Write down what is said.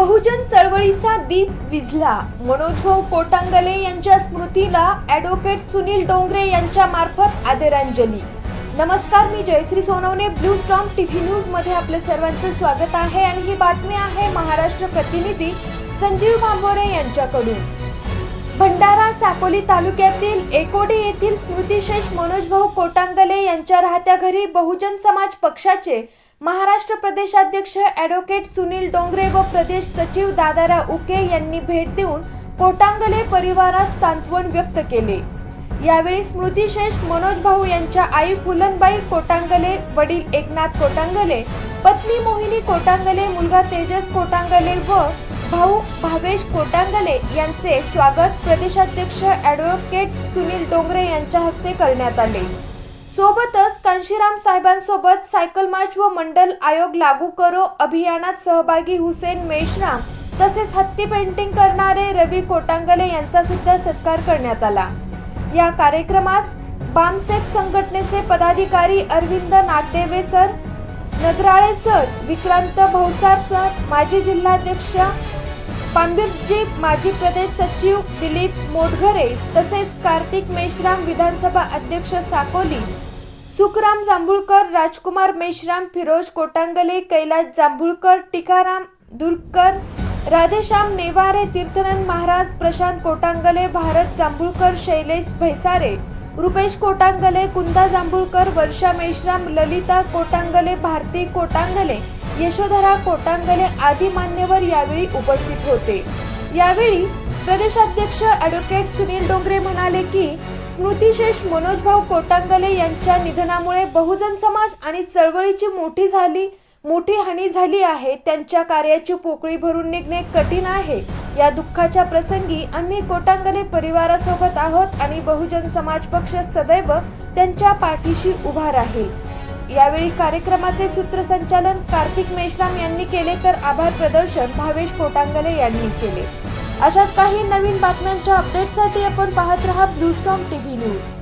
बहुजन चळवळीचा दीप विझला. मनोजभाऊ कोटांगले यांच्या स्मृतीला ॲडव्होकेट सुनील डोंगरे यांच्या मार्फत आदरांजली. नमस्कार मी Jayashree Sonawane Blue Storm TV न्यूजमध्ये आपले सर्वांचे स्वागत आहे. आणि ही बातमी आहे महाराष्ट्र प्रतिनिधी संजीव भांबोरे यांच्याकडून. भंडारा साकोली तालुक्यातील एकोडी येथील स्मृतिशेष मनोजभाऊ कोटांगले यांच्या राहत्या घरी बहुजन समाज पक्षाचे महाराष्ट्र प्रदेशाध्यक्ष ॲडव्होकेट सुनील डोंगरे व प्रदेश सचिव दादाराव उके यांनी भेट देऊन कोटांगले परिवारास सांत्वन व्यक्त केले. यावेळी स्मृतिशेष मनोज भाऊ यांच्या आई फुलनबाई कोटांगले वडील एकनाथ कोटांगले पत्नी मोहिनी कोटांगले मुलगा तेजस कोटांगले व भाऊ भावेश कोटांगले यांचे स्वागत प्रदेशाध्यक्ष ॲडव्होकेट सुनील डोंगरे यांच्या हस्ते करण्यात आले. सोबतच कांशीराम साहेबांसोबत सायकल मार्च व मंडल आयोग लागू करो अभियानात सहभागी हुसेन मेश्राम तसेच हत्ती पेंटिंग करणारे रवी कोटांगले यांचा सुद्धा सत्कार करण्यात आला. या कार्यक्रमास बामसेप संघटनेचे पदाधिकारी Arvind Nagdeve sir Nagrale sir Vikrant Bhausar sir माजी जिल्हाध्यक्ष पांबिरजी माजी प्रदेश सचिव दिलीप मोटघरे तसेच कार्तिक मेश्राम विधानसभा अध्यक्ष साकोली सुखराम जांभुळकर राजकुमार मेश्राम फिरोज कोटांगले कैलास जांभुळकर टिकाराम दुर्कर राधेश्याम नेवारे तीर्थनंद महाराज प्रशांत कोटांगले भारत जांभुळकर शैलेश भैसारे रुपेश कोटांगले कुंदा जांभुळकर वर्षा मेश्राम ललिता कोटांगले भारती कोटांगले यशोधरा कोटांगले आदी मान्यवर यावेळी उपस्थित होते. यावेळी प्रदेशाध्यक्ष ॲडव्होकेट सुनील डोंगरे म्हणाले की स्मृतिशेष मनोजभाऊ कोटांगले यांच्या निधनामुळे बहुजन समाज आणि चळवळीची मोठी झाली मोठी हानी झाली आहे. त्यांच्या कार्याची पोकळी भरून निघणे कठीण आहे. या दुःखाच्या प्रसंगी आम्ही कोटांगले परिवारासोबत आहोत आणि बहुजन समाज पक्ष सदैव त्यांच्या पाठीशी उभा राहील. यावेळी कार्यक्रमाचे सूत्रसंचालन कार्तिक मेश्राम यांनी केले तर आभार प्रदर्शन भावेश कोटांगले यांनी केले. अशाच काही नवीन बातम्यांच्या अपडेटसाठी आपण पाहत रहा ब्लू स्टॉम टीव्ही न्यूज